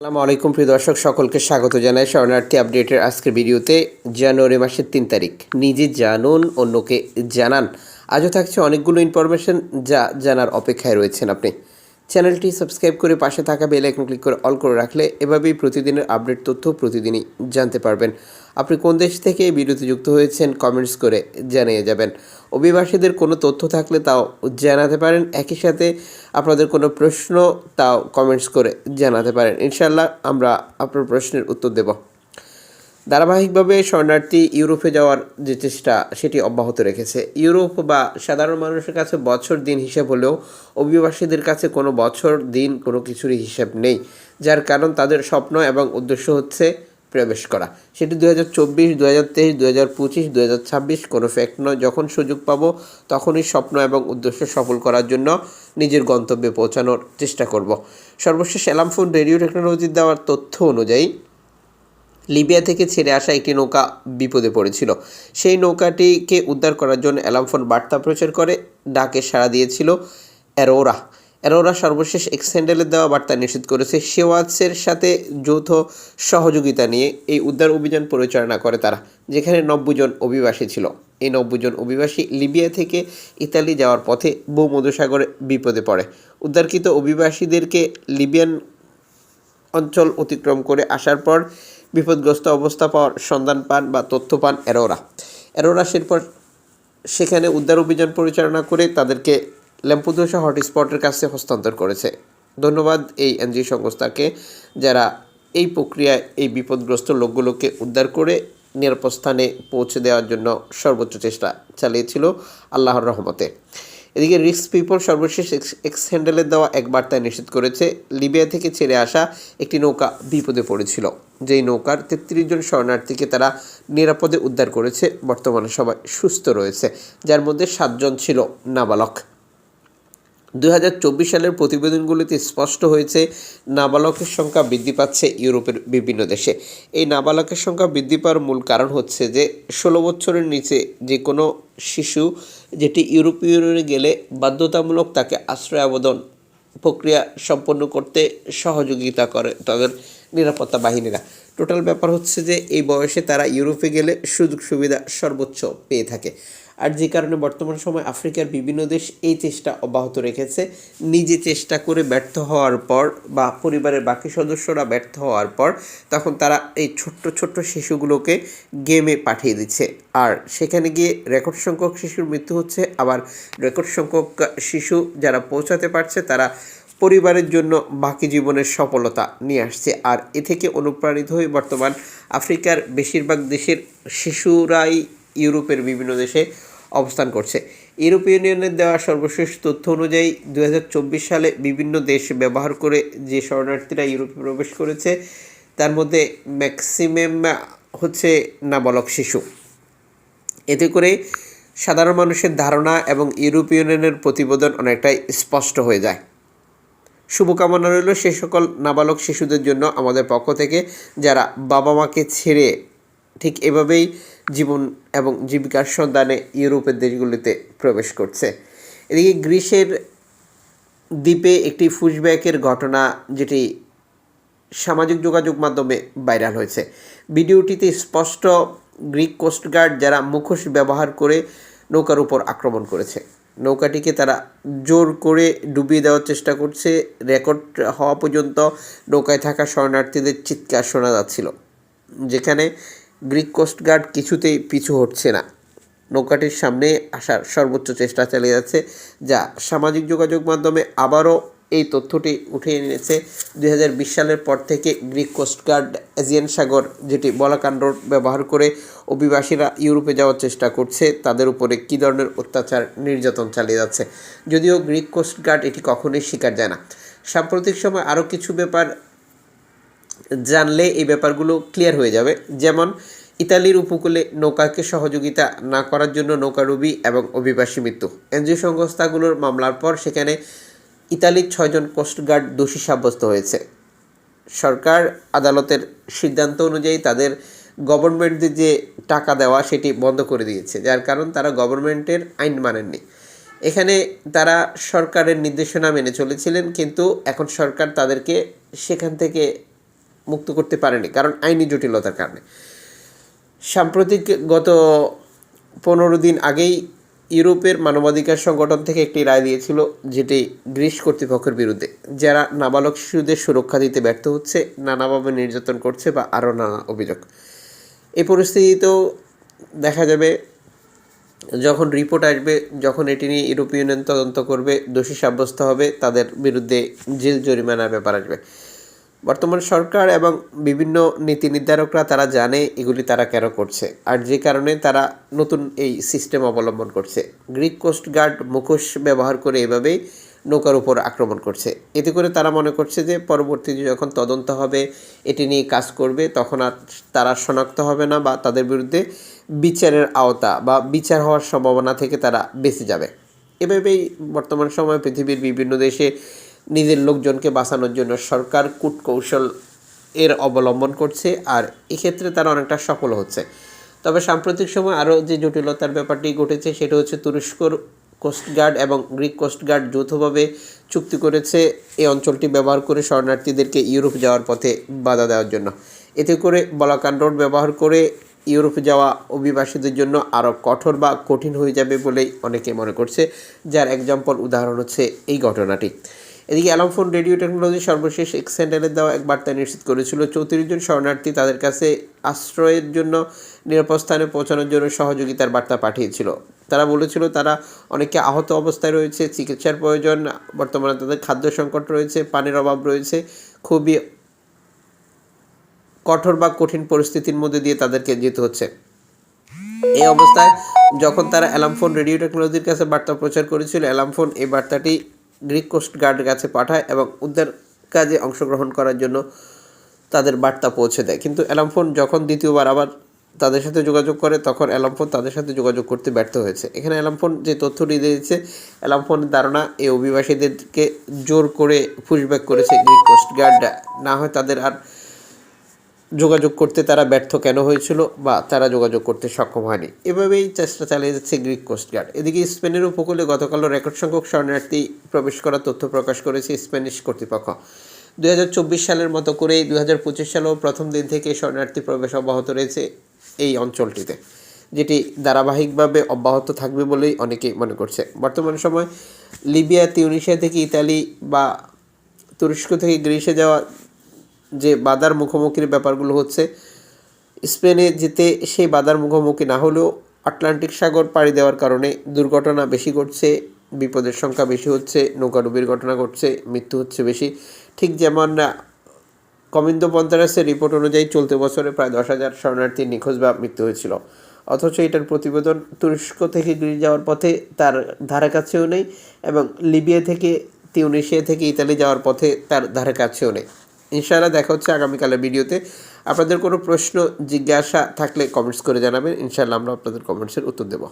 আসসালামু আলাইকুম, প্রিয় দর্শক, সকলকে স্বাগত জানাই শরণার্থী আপডেটের আজকের ভিডিওতে, জানুয়ারি মাসের তিন তারিখ। নিজে জানুন, অন্যকে জানান। আজও থাকছে অনেকগুলো ইনফরমেশন যা জানার অপেক্ষায় রয়েছেন আপনি। চ্যানেলটি সাবস্ক্রাইব করে পাশে থাকা বেল আইকন ক্লিক করে অল করে রাখলে এভাবেই প্রতিদিনের আপডেট তথ্য প্রতিদিনই জানতে পারবেন। আপনি কোন দেশ থেকে এই ভিডিওতে যুক্ত হয়েছেন কমেন্টস করে জানিয়ে যাবেন। অভিবাসীদের কোনো তথ্য থাকলে তাও জানাতে পারেন। একই সাথে আপনাদের কোনো প্রশ্ন তাও কমেন্টস করে জানাতে পারেন। ইনশাল্লাহ আমরা আপনার প্রশ্নের উত্তর দেব। ধারাবাহিকভাবে শরণার্থী ইউরোপে যাওয়ার যে চেষ্টা, সেটি অব্যাহত রেখেছে। ইউরোপ বা সাধারণ মানুষের কাছে বছর দিন হিসাব হলেও অভিবাসীদের কাছে কোনো বছর, দিন কোনো কিছুরই হিসাব নেই, যার কারণ তাদের স্বপ্ন এবং উদ্দেশ্য হচ্ছে প্রবেশ করা। সেটি দু হাজার চব্বিশ দু হাজার তেইশ দু হাজার পঁচিশ দু হাজার ছাব্বিশ কোনো ফ্যাক্ট নয়। যখন সুযোগ পাবো, তখনই স্বপ্ন এবং উদ্দেশ্য সফল করার জন্য নিজের গন্তব্যে পৌঁছানোর চেষ্টা করব। সর্বশেষ অ্যালামফোন রেডিও টেকনোলজির দেওয়ার তথ্য অনুযায়ী লিবিয়া থেকে ছেড়ে আসা একটি নৌকা বিপদে পড়েছিল। সেই নৌকাটিকে উদ্ধার করার জন্য অ্যালামফোন বার্তা প্রচার করে, ডাকে সাড়া দিয়েছিল অ্যারোরা। অ্যারোরা সর্বশেষ এক্স হ্যান্ডেলের দেওয়া বার্তা নিষেধ করেছে শেওয়াজের সাথে যৌথ সহযোগিতা নিয়ে এই উদ্ধার অভিযান পরিচালনা করে তারা, যেখানে নব্বই জন অভিবাসী ছিল। এই নব্বই জন অভিবাসী লিবিয়া থেকে ইতালি যাওয়ার পথে ভূমধ্যসাগরে বিপদে পড়ে। উদ্ধারকৃত অভিবাসীদেরকে লিবিয়ান অঞ্চল অতিক্রম করে আসার পর বিপদগ্রস্ত অবস্থা পাওয়ার সন্ধান পান বা তথ্য পান এরোরা। এরোরা সেরপর সেখানে উদ্ধার অভিযান পরিচালনা করে তাদেরকে ল্যাম্পুদোসা হটস্পটের কাছে হস্তান্তর করেছে। ধন্যবাদ এই এনজিও সংস্থাকে যারা এই প্রক্রিয়ায় এই বিপদগ্রস্ত লোকগুলোকে উদ্ধার করে নিরাপদ স্থানে পৌঁছে দেওয়ার জন্য সর্বোচ্চ চেষ্টা চালিয়েছিল আল্লাহর রহমতে। এদিকে রিক্স পিপল সর্বশেষ এক্স- এক্স হ্যান্ডেলের দেওয়া এক বার্তায় নিষেধ করেছে, লিবিয়া থেকে ছেড়ে আসা একটি নৌকা বিপদে পড়েছিল। যেই নৌকার তেত্রিশ জন শরণার্থীকে তারা নিরাপদে উদ্ধার করেছে। বর্তমানে সবাই সুস্থ রয়েছে, যার মধ্যে সাতজন ছিল নাবালক। দুই হাজার চব্বিশ সালের প্রতিবেদনগুলিতে স্পষ্ট হয়েছে, নাবালকের সংখ্যা বৃদ্ধি পাচ্ছে ইউরোপের বিভিন্ন দেশে। এই নাবালকের সংখ্যা বৃদ্ধি পাওয়ার মূল কারণ হচ্ছে যে, ষোলো বছরের নিচে যে কোনো শিশু যেটি ইউরোপীয় ইউনিয়নে গেলে বাধ্যতামূলক তাকে আশ্রয় আবেদন প্রক্রিয়া সম্পন্ন করতে সহযোগিতা করে। তাদের নিরাপত্তা বাহিনীরা। টোটাল ব্যাপার হচ্ছে যে, এই বয়সে তারা ইউরোপে গেলে সুযোগ সুবিধা সর্বোচ্চ পেয়ে থাকে। আর যে কারণে বর্তমান সময় আফ্রিকার বিভিন্ন দেশ এই চেষ্টা অব্যাহত রেখেছে। নিজে চেষ্টা করে ব্যর্থ হওয়ার পর বা পরিবারের বাকি সদস্যরা ব্যর্থ হওয়ার পর তখন তারা এই ছোট্ট ছোট্ট শিশুগুলোকে গেমে পাঠিয়ে দিচ্ছে। আর সেখানে গিয়ে রেকর্ড সংখ্যক শিশুর মৃত্যু হচ্ছে। আবার রেকর্ড সংখ্যক শিশু যারা পৌঁছাতে পারছে, তারা পরিবারের জন্য বাকি জীবনের সফলতা নিয়ে আসছে। আর এ থেকে অনুপ্রাণিত হয়ে বর্তমান আফ্রিকার বেশিরভাগ দেশের শিশুরাই ইউরোপের বিভিন্ন দেশে অবস্থান করছে। ইউরোপীয় ইউনিয়নের দেওয়া সর্বশেষ তথ্য অনুযায়ী দু হাজার চব্বিশ সালে বিভিন্ন দেশ ব্যবহার করে যে শরণার্থীরা ইউরোপে প্রবেশ করেছে, তার মধ্যে ম্যাক্সিমাম হচ্ছে নাবালক শিশু। এতে করে সাধারণ মানুষের ধারণা এবং ইউরোপীয় ইউনিয়নের প্রতিবেদন অনেকটাই স্পষ্ট হয়ে যায়। শুভকামনা রইল সে সকল নাবালক শিশুদের জন্য আমাদের পক্ষ থেকে, যারা বাবা মাকে ছেড়ে ঠিক এভাবেই জীবন এবং জীবিকার সন্ধানে ইউরোপের দেশগুলিতে প্রবেশ করছে। এদিকে গ্রিসের দ্বীপে একটি ফুসব্যাকের ঘটনা যেটি সামাজিক যোগাযোগ মাধ্যমে ভাইরাল হয়েছে। ভিডিওটিতে স্পষ্ট গ্রিক কোস্টগার্ড যারা মুখোশ ব্যবহার করে নৌকার উপর আক্রমণ করেছে। নৌকাটিকে তারা জোর করে ডুবিয়ে দেওয়ার চেষ্টা করছে। রেকর্ড হওয়া পর্যন্ত নৌকায় থাকা শরণার্থীদের চিৎকার শোনা যাচ্ছিল, যেখানে গ্রিক কোস্টগার্ড কিছুতেই পিছু হটছে না। নৌকাটির সামনে আসার সর্বোচ্চ চেষ্টা চালিয়ে যাচ্ছে, যা সামাজিক যোগাযোগ মাধ্যমে আবারও এই তথ্যটি উঠে এনেছে দুই হাজার বিশ সালের পর থেকে গ্রিক কোস্টগার্ড এজিয়ান সাগর, যেটি বলাকাণ্ড ব্যবহার করে অভিবাসীরা ইউরোপে যাওয়ার চেষ্টা করছে, তাদের উপরে কী ধরনের অত্যাচার নির্যাতন চালিয়ে যাচ্ছে? যদিও গ্রিক কোস্টগার্ড এটি কখনোই স্বীকার যায় না। সাম্প্রতিক সময় আরও কিছু ব্যাপার জানলে এই ব্যাপারগুলো ক্লিয়ার হয়ে যাবে। যেমন, ইতালির উপকূলে নৌকাকে সহযোগিতা না করার জন্য নৌকারুবি এবং অভিবাসী মৃত্যু। এনজিও সংস্থাগুলোর মামলার পর সেখানে ইতালির ছয়জন কোস্টগার্ড দোষী সাব্যস্ত হয়েছে। সরকার আদালতের সিদ্ধান্ত অনুযায়ী তাদের গভর্নমেন্টদের যে টাকা দেওয়া সেটি বন্ধ করে দিয়েছে, যার কারণ তারা গভর্নমেন্টের আইন মানেননি। এখানে তারা সরকারের নির্দেশনা মেনে চলেছিলেন, কিন্তু এখন সরকার তাদেরকে সেখান থেকে মুক্ত করতে পারেনি, কারণ আইনি জটিলতার কারণে। সাম্প্রতিক গত পনেরো দিন আগেই ইউরোপের মানবাধিকার সংগঠন থেকে একটি রায় দিয়েছিল যেটি গ্রিস কর্তৃপক্ষের বিরুদ্ধে। যারা নাবালক শিশুদের সুরক্ষা দিতে ব্যর্থ হচ্ছে, নানাভাবে নির্যাতন করছে বা আরও নানা অভিযোগ। এই পরিস্থিতিতেও দেখা যাবে, যখন রিপোর্ট আসবে, যখন এটি নিয়ে ইউরোপীয় ইউনিয়ন তদন্ত করবে, দোষী সাব্যস্ত হবে, তাদের বিরুদ্ধে জেল জরিমানার ব্যাপার আসবে। বর্তমান সরকার এবং বিভিন্ন নীতি নির্ধারকরা তারা জানে এগুলি তারা কেন করছে আর যে কারণে তারা নতুন এই সিস্টেম অবলম্বন করছে। গ্রিক কোস্ট গার্ড মুখোশ ব্যবহার করে এভাবেই নৌকার উপর আক্রমণ করছে। এতে করে তারা মনে করছে যে পরবর্তীতে যখন তদন্ত হবে, এটি নিয়ে কাজ করবে, তখন আর তারা শনাক্ত হবে না বা তাদের বিরুদ্ধে বিচারের আওতা বা বিচার হওয়ার সম্ভাবনা থেকে তারা বেঁচে যাবে। এভাবেই বর্তমান সময়ে পৃথিবীর বিভিন্ন দেশে নিজের লোকজনকে বাঁচানোর জন্য সরকার কূটকৌশল এর অবলম্বন করছে আর এক্ষেত্রে তারা অনেকটা সফল হচ্ছে। তবে সাম্প্রতিক সময় আরও যে জটিলতার ব্যাপারটি ঘটেছে, সেটা হচ্ছে তুরস্কর কোস্টগার্ড এবং গ্রিক কোস্টগার্ড যৌথভাবে চুক্তি করেছে এই অঞ্চলটি ব্যবহার করে শরণার্থীদেরকে ইউরোপ যাওয়ার পথে বাধা দেওয়ার জন্য। এতে করে বলাকান রোড ব্যবহার করে ইউরোপ যাওয়া অভিবাসীদের জন্য আরও কঠোর বা কঠিন হয়ে যাবে বলেই অনেকে মনে করছে। যার এক্সাম্পল উদাহরণ হচ্ছে এই ঘটনাটি। এদিকে অ্যালামফোন রেডিও টেকনোলজি সর্বশেষ এক্স স্যান্ডেলের দেওয়া এক বার্তা নিশ্চিত করেছিল। চৌত্রিশ জন শরণার্থী তাদের কাছে আশ্রয়ের জন্য নিরাপদ স্থানে পৌঁছানোর জন্য সহযোগিতার বার্তা পাঠিয়েছিল। তারা বলেছিল, তারা অনেকে আহত অবস্থায় রয়েছে, চিকিৎসার প্রয়োজন, বর্তমানে তাদের খাদ্য সংকট রয়েছে, পানির অভাব রয়েছে। খুবই কঠোর বা কঠিন পরিস্থিতির মধ্যে দিয়ে তাদেরকে যেতে হচ্ছে। এই অবস্থায় যখন তারা অ্যালামফোন রেডিও টেকনোলজির কাছে বার্তা প্রচার করেছিল অ্যালামফোন এই বার্তাটি গ্রিক কোস্ট গার্ডের কাছে পাঠায় এবং উদ্ধার কাজে অংশগ্রহণ করার জন্য তাদের বার্তা পৌঁছে দেয়। কিন্তু অ্যালামফোন যখন দ্বিতীয়বার আবার তাদের সাথে যোগাযোগ করে, তখন অ্যালামফোন তাদের সাথে যোগাযোগ করতে ব্যর্থ হয়েছে। এখানে অ্যালামফোন যে তথ্যটি দিয়েছে অ্যালামফোনের ধারণা, এই অভিবাসীদেরকে জোর করে পুশব্যাক করেছে গ্রিক কোস্ট গার্ড না হয় তাদের আর যোগাযোগ করতে তারা ব্যর্থ কেন হয়েছিল বা তারা যোগাযোগ করতে সক্ষম হয়নি। এভাবেই চেষ্টা চালিয়ে যাচ্ছে গ্রিক কোস্টগার্ড এদিকে স্পেনের উপকূলে গতকালও রেকর্ড সংখ্যক শরণার্থী প্রবেশ করার তথ্য প্রকাশ করেছে স্প্যানিশ কর্তৃপক্ষ। দুই হাজার চব্বিশ সালের মতো করেই দুই হাজার পঁচিশ সালেও প্রথম দিন থেকে শরণার্থী প্রবেশ অব্যাহত রয়েছে এই অঞ্চলটিতে, যেটি ধারাবাহিকভাবে অব্যাহত থাকবে বলেই অনেকেই মনে করছে। বর্তমান সময় লিবিয়া তিউনিশিয়া থেকে ইতালি বা তুরস্ক থেকে গ্রিসে যাওয়া যে বাধার মুখোমুখির ব্যাপারগুলো হচ্ছে, স্পেনে যেতে সেই বাধার মুখোমুখি না হলেও আটলান্টিক সাগর পাড়ি দেওয়ার কারণে দুর্ঘটনা বেশি ঘটছে, বিপদের সংখ্যা বেশি হচ্ছে নৌকাডুবির ঘটনা ঘটছে, মৃত্যু হচ্ছে বেশি। ঠিক যেমন কমিন্দ পন্তারাসের রিপোর্ট অনুযায়ী চলতি বছরে প্রায় দশ হাজার শরণার্থী নিখোঁজ বা মৃত্যু হয়েছিল। অথচ এটার প্রতিবেদন তুরস্ক থেকে গ্রিস যাওয়ার পথে তার ধারে কাছেও নেই এবং লিবিয়া থেকে তিউনিশিয়া থেকে ইতালি যাওয়ার পথে তার ধারে কাছেও নেই। ইনশাআল্লাহ দেখা হচ্ছে আগামীকালের ভিডিওতে। আপনাদের কোনো প্রশ্ন, জিজ্ঞাসা থাকলে কমেন্টস করে জানাবেন। ইনশাআল্লাহ আমরা আপনাদের কমেন্টসের উত্তর দেবো।